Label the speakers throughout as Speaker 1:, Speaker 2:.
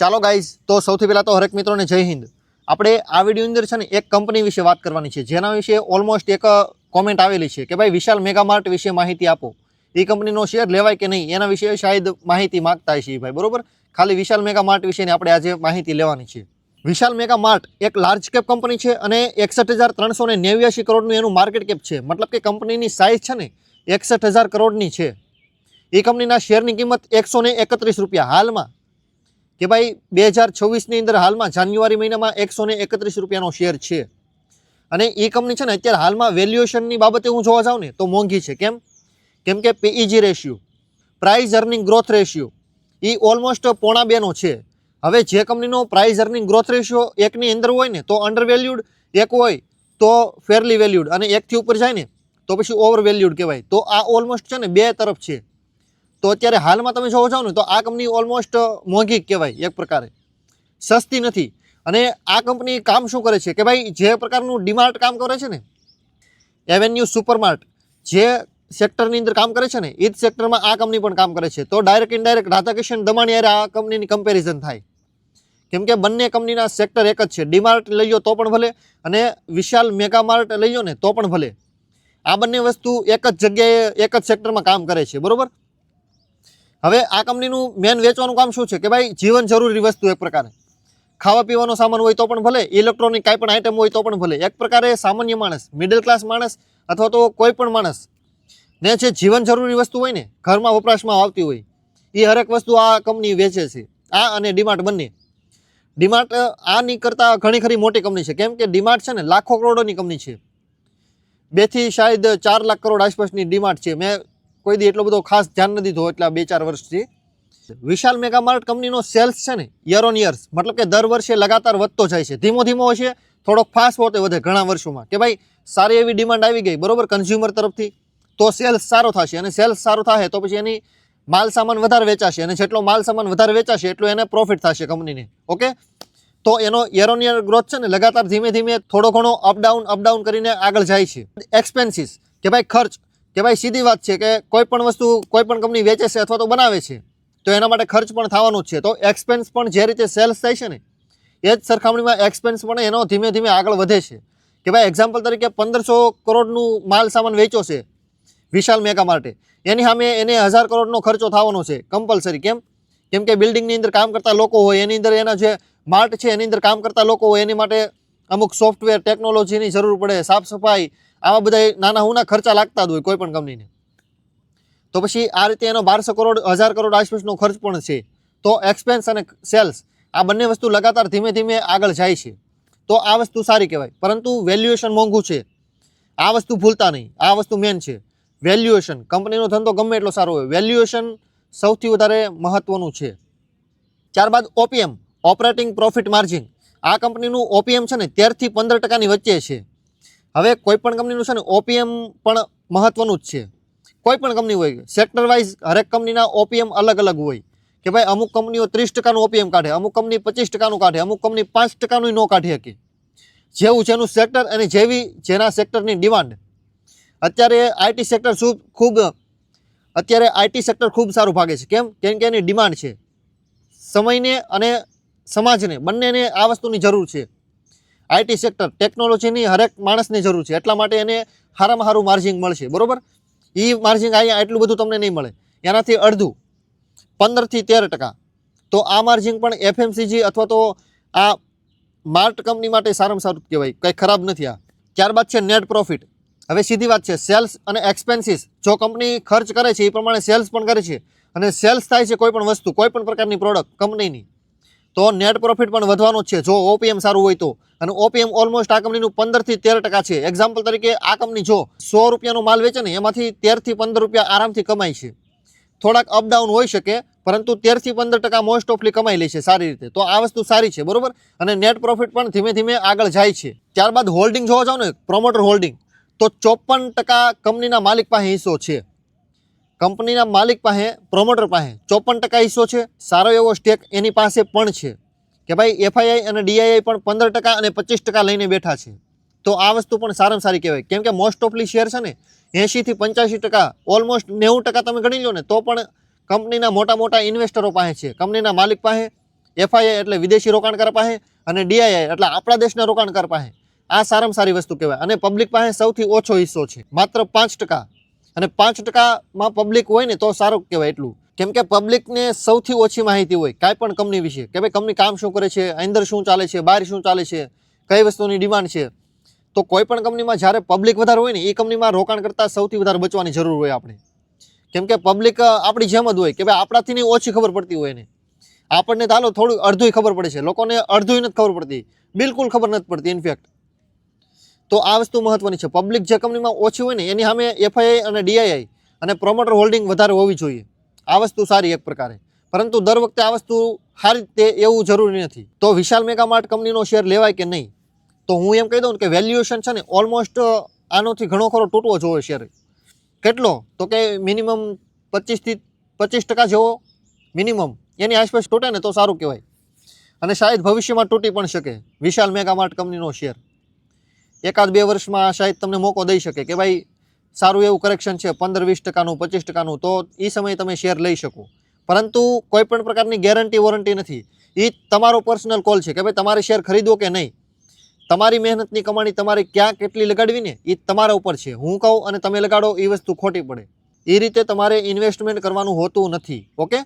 Speaker 1: ચાલો ગાઈઝ તો સૌથી પહેલાં તો હરેક મિત્રોને જય હિન્દ. આપણે આ વિડીયોની અંદર છે ને એક કંપની વિશે વાત કરવાની છે, જેના વિશે ઓલમોસ્ટ એક કોમેન્ટ આવેલી છે કે ભાઈ વિશાલ મેગામાર્ટ વિશે માહિતી આપો. એ કંપનીનો શેર લેવાય કે નહીં, એના વિશે શાયદ માહિતી માગતા છે ભાઈ, બરોબર? ખાલી વિશાલ મેગામાર્ટ વિશેની આપણે આજે માહિતી લેવાની છે. વિશાલ મેગામાર્ટ એક લાર્જ કેપ કંપની છે અને એકસઠ હજાર ત્રણસો ને નેવ્યાસી કરોડનું એનું માર્કેટ કેપ છે. મતલબ કે કંપનીની સાઇઝ છે ને એકસઠ હજાર કરોડની છે. એ કંપનીના શેરની કિંમત એકસો ને એકત્રીસ રૂપિયા. હાલમાં કે ભાઈ બે હજાર છવ્વીસની અંદર હાલમાં જાન્યુઆરી મહિનામાં એકસો ને એકત્રીસ રૂપિયાનો શેર છે. અને એ કંપની છે ને અત્યારે હાલમાં વેલ્યુએશનની બાબતે હું જોવા જાઉં ને તો મોંઘી છે. કેમ? કેમ કે PEG ratio price earning growth ratio એ ઓલમોસ્ટ પોણા બેનો છે. હવે જે કંપનીનો પ્રાઇઝ અર્નિંગ ગ્રોથ રેશિયો એકની અંદર હોય ને તો અંડર વેલ્યુડ એક હોય તો ફેરલી વેલ્યુડ અને એકથી ઉપર જાય ને તો પછી ઓવર વેલ્યુડ કહેવાય. તો આ ઓલમોસ્ટ છે ને બે તરફ છે. તો અત્યારે હાલમાં તમે જોવો છો ને, તો આ કંપની ઓલમોસ્ટ મોંઘી કહેવાય એક પ્રકારે. સસ્તી નથી. અને આ કંપની કામ શું કરે છે કે ભાઈ, જે પ્રકારનું ડીમાર્ટ કામ કરે છે ને એવેન્યુ સુપરમાર્ટ જે સેક્ટરની અંદર કામ કરે છે ને, એ જ સેક્ટરમાં આ કંપની પણ કામ કરે છે. તો ડાયરેક્ટ ઇનડાયરેક્ટ રાધાકૃષ્ણ દમાણી હારે આ કંપનીની કમ્પેરિઝન થાય. કેમ કે બંને કંપનીના સેક્ટર એક જ છે. ડીમાર્ટ લઈ તો પણ ભલે અને વિશાલ મેગામાર્ટ લઈ લો ને, તો પણ ભલે. આ બંને વસ્તુ એક જ જગ્યાએ, એક જ સેક્ટરમાં કામ કરે છે. બરોબર? હવે આ કંપનીનું મેન વેચવાનું કામ શું છે? કે ભાઈ જીવન જરૂરી વસ્તુ એક પ્રકારે. ખાવા પીવાનો સામાન હોય તો પણ ભલે ઇલેક્ટ્રોનિક કાંઈ પણ આઇટમ હોય તો પણ ભલે. એક પ્રકારે સામાન્ય માણસ મિડલ ક્લાસ માણસ અથવા તો કોઈ પણ માણસ, ને જે જીવન જરૂરી વસ્તુ હોય ને, ઘરમાં વપરાશમાં આવતી હોય એ હરેક વસ્તુ આ કંપની વેચે છે. આ અને ડીમાર્ટ બંને. ડીમાર્ટ, આની કરતાં ઘણી ખરી મોટી કંપની છે. કેમ કે ડીમાર્ટ છે ને, લાખો કરોડોની કંપની છે. બેથી શાયદ ચાર લાખ કરોડ આસપાસની ડીમાર્ટ છે. મેં કોઈ દી એટલો બધો ખાસ ધ્યાન નથી દીધો એટલા બે ચાર વર્ષથી. વિશાલ મેગામાર્ટ કંપનીનો સેલ્સ છે ને યર ઓન યર્સ મતલબ કે દર વર્ષે લગાતાર વધતો જાય છે. ધીમો ધીમો હશે, થોડોક ફાસ્ટ હોતે વધે ઘણા વર્ષોમાં. કે ભાઈ, સારી એવી ડિમાન્ડ આવી ગઈ, બરોબર કન્ઝ્યુમર તરફથી, તો સેલ્સ સારો થશે. અને સેલ્સ સારો થાય તો પછી એની માલ સામાન વધારે વેચાશે. અને જેટલો માલ સામાન વધારે વેચાશે, એટલું એને પ્રોફિટ થશે કંપનીને. ઓકે? તો એનો યર ઓન યર ગ્રોથ છે ને, લગાતાર ધીમે ધીમે થોડો ઘણો અપડાઉન અપડાઉન કરીને આગળ જાય છે. એક્સપેન્સીસ કે ભાઈ ખર્ચ કે ભાઈ સીધી વાત છે કે કોઈ પણ વસ્તુ કોઈ પણ કંપની વેચે છે અથવા તો બનાવે છે, તો એના માટે ખર્ચ પણ થવાનો જ છે. તો એક્સપેન્સ પણ જે રીતે સેલ્સ થાય છે ને, એ જ સરખામણીમાં એક્સપેન્સ પણ એનો ધીમે ધીમે આગળ વધે છે. કે ભાઈ એક્ઝામ્પલ તરીકે પંદરસો કરોડનું માલ સામાન વેચો છે, વિશાલ મેગા માટે એની સામે એને હજાર કરોડનો ખર્ચો થવાનો છે કમ્પલસરી કેમ? કેમ કે બિલ્ડિંગની અંદર કામ કરતા લોકો હોય, એની અંદર એના જે માર્ટ છે, એની અંદર કામ કરતા લોકો હોય, એની માટે અમુક સોફ્ટવેર ટેકનોલોજીની જરૂર પડે, સાફ સફાઈ, આવા બધા નાના હુના ખર્ચા લાગતા જ હોય કોઈ પણ કંપનીને તો પછી આ રીતે એનો બારસો કરોડ, હજાર કરોડ આસપાસનો ખર્ચ પણ છે. તો એક્સપેન્સ અને સેલ્સ આ બંને વસ્તુ લગાતાર ધીમે ધીમે આગળ જાય છે. તો આ વસ્તુ સારી કહેવાય. પરંતુ વેલ્યુએશન મોંઘું છે. આ વસ્તુ ભૂલતા નહીં. આ વસ્તુ મેન છે. વેલ્યુએશન કંપનીનો ધંધો ગમે એટલો સારો હોય. વેલ્યુએશન સૌથી વધારે મહત્વનું છે. ત્યારબાદ ઓપીએમ ઓપરેટિંગ પ્રોફિટ માર્જિન આ કંપનીનું ઓપીએમ છે ને તેરથી પંદર ટકાની વચ્ચે છે. હવે કોઈ પણ કંપનીનું છે ને ઓપીએમ પણ મહત્વનું જ છે. કોઈ પણ કંપની હોય સેક્ટર વાઇઝ હરેક કંપનીના ઓપીએમ અલગ અલગ હોય. કે ભાઈ અમુક કંપનીઓ ત્રીસ ટકાનું ઓપીએમ કાઢે, અમુક કંપની પચીસ ટકાનું કાઢે, અમુક કંપની પાંચ ટકાનું ન કાઢી શકે. જેવું જેનું સેક્ટર અને જેવી જેના સેક્ટરની ડિમાન્ડ અત્યારે આઈટી સેક્ટર શું ખૂબ, અત્યારે આઈટી સેક્ટર ખૂબ સારું ભાગે છે. કેમ? કેમ કે એની ડિમાન્ડ છે. સમયને અને સમાજને, બંનેને આ વસ્તુની જરૂર છે. આઈટી સેક્ટર, ટેકનોલોજીની હરેક માણસની જરૂર છે. એટલા માટે એને સારામાં સારું માર્જિંગ મળશે, બરાબર? એ માર્જિન અહીંયા એટલું બધું તમને નહીં મળે. એનાથી અડધું, પંદરથી તેર ટકા. તો આ માર્જિન પણ એફએમસીજી અથવા તો આ માર્ટ કંપની માટે સારામાં સારું કહેવાય. કંઈ ખરાબ નથી આ. ત્યારબાદ છે નેટ પ્રોફિટ. હવે સીધી વાત છે, સેલ્સ અને એક્સપેન્સીસ. જો કંપની ખર્ચ કરે છે, એ પ્રમાણે સેલ્સ પણ કરે છે. અને સેલ્સ થાય છે કોઈ પણ વસ્તુ, કોઈ પણ પ્રકારની પ્રોડક્ટ, કંપનીની. તો નેટ પ્રોફિટ પણ વધવાનો છે. જો ઓપીએમ સારું હોય તો. અને ઓપીએમ ઓલમોસ્ટ આ કંપનીનું પંદરથી તેર ટકા છે. એક્ઝામ્પલ તરીકે આ કંપની જો સો રૂપિયાનો માલ વેચે ને, એમાંથી તેરથી પંદર રૂપિયા આરામથી કમાય છે. થોડાક અપડાઉન હોઈ શકે, પરંતુ તેરથી પંદર ટકા મોસ્ટ ઓફલી કમાઈ લે છે સારી રીતે. તો આ વસ્તુ સારી છે, બરોબર? અને નેટ પ્રોફિટ પણ ધીમે ધીમે આગળ જાય છે. ત્યારબાદ હોલ્ડિંગ જોવા જાઓ ને પ્રોમોટર હોલ્ડિંગ તો ચોપન ટકા કંપનીના માલિક પાસે હિસ્સો છે. કંપનીના માલિક પાસે પ્રોમોટર પાસે ચોપન ટકા હિસ્સો છે, સારો એવો સ્ટેક એની પાસે પણ છે. કે ભાઈ એફઆઈઆઈ અને ડીઆઈઆઈ પણ પંદર ટકા અને પચીસ ટકા લઈને બેઠા છે. તો આ વસ્તુ પણ સારામાં સારી કહેવાય. કેમ કે મોસ્ટ ઓફલી શેર છે ને એંશીથી પંચ્યાસી ટકા ઓલમોસ્ટ નેવું ટકા તમે ગણી લો ને, તો પણ કંપનીના મોટા મોટા ઇન્વેસ્ટરો પાસે છે. કંપનીના માલિક પાસે એફઆઈઆઈ એટલે વિદેશી રોકાણકાર પાસે અને ડીઆઈઆઈ એટલે આપણા દેશના રોકાણકાર પાસે. આ સારામાં સારી વસ્તુ કહેવાય. અને પબ્લિક પાસે સૌથી ઓછો હિસ્સો છે. માત્ર પાંચ ટકા. અને પાંચ ટકામાં પબ્લિક હોય ને તો સારું કહેવાય એટલું. કેમ કે પબ્લિકને સૌથી ઓછી માહિતી હોય, કાંઈ પણ કંપની વિશે. કે ભાઈ કંપની કામ શું કરે છે, અંદર શું ચાલે છે, બહાર શું ચાલે છે, કઈ વસ્તુની ડિમાન્ડ છે. તો કોઈ પણ કંપનીમાં જ્યારે પબ્લિક વધારે હોય ને, એ કંપનીમાં રોકાણ કરતાં સૌથી વધારે બચવાની જરૂર હોય આપણે. કેમ કે પબ્લિક આપણી જેમ જ હોય કે ભાઈ આપણાથી નહીં ઓછી ખબર પડતી હોય ને આપણને તો થોડું અડધું ખબર પડે છે. લોકોને અડધું નથી ખબર પડતી. બિલકુલ ખબર નથી પડતી ઇનફેક્ટ તો આ વસ્તુ મહત્વની છે. પબ્લિક જે કંપનીમાં ઓછી હોય ને, એની સામે એફઆઈઆઈ અને ડીઆઈઆઈ અને પ્રોમોટર હોલ્ડિંગ વધારે હોવી જોઈએ. આ વસ્તુ સારી એક પ્રકારે. પરંતુ દર વખતે આ વસ્તુ સારી તે એવું જરૂરી નથી. તો વિશાલ મેગામાર્ટ કંપનીનો શેર લેવાય કે નહીં? તો હું એમ કહી દઉં કે વેલ્યુએશન છે ને ઓલમોસ્ટ આનોથી ઘણો ખરો તૂટવો જોઈએ શેર કેટલો? તો કે મિનિમમ પચીસથી પચીસ ટકા જેવો મિનિમમ એની આસપાસ તૂટે ને તો સારું કહેવાય. અને શાયદ ભવિષ્યમાં તૂટી પણ શકે વિશાલ મેગામાર્ટ કંપનીનો શેર એકાદ બે વર્ષમાં શાયદ તમને મોકો દઈ શકે કે ભાઈ, સારું એવું કરેક્શન છે, પંદર, વીસ ટકાનું, પચીસ ટકાનું, તો એ સમયે તમે શેર લઈ શકો. પરંતુ કોઈ પણ પ્રકારની ગેરંટી વોરંટી નથી. એ તમારો પર્સનલ કોલ છે કે ભાઈ, તમારે શેર ખરીદવો કે નહીં? તમારી મહેનતની કમાણી તમારે ક્યાં કેટલી લગાડવી ને એ તમારા ઉપર છે. હું કહું અને તમે લગાડો એ વસ્તુ ખોટી પડે. એ રીતે તમારે ઇન્વેસ્ટમેન્ટ કરવાનું હોતું નથી. ઓકે?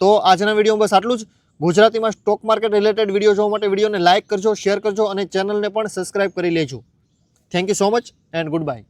Speaker 1: તો આજના વિડીયોમાં બસ આટલું જ. ગુજરાતીમાં સ્ટોક માર્કેટ રિલેટેડ વીડિયો જોવા માટે વિડીયોને લાઇક કરજો શેર કરજો અને ચેનલને પણ સબસ્ક્રાઇબ કરી લેજો. Thank you so much and goodbye.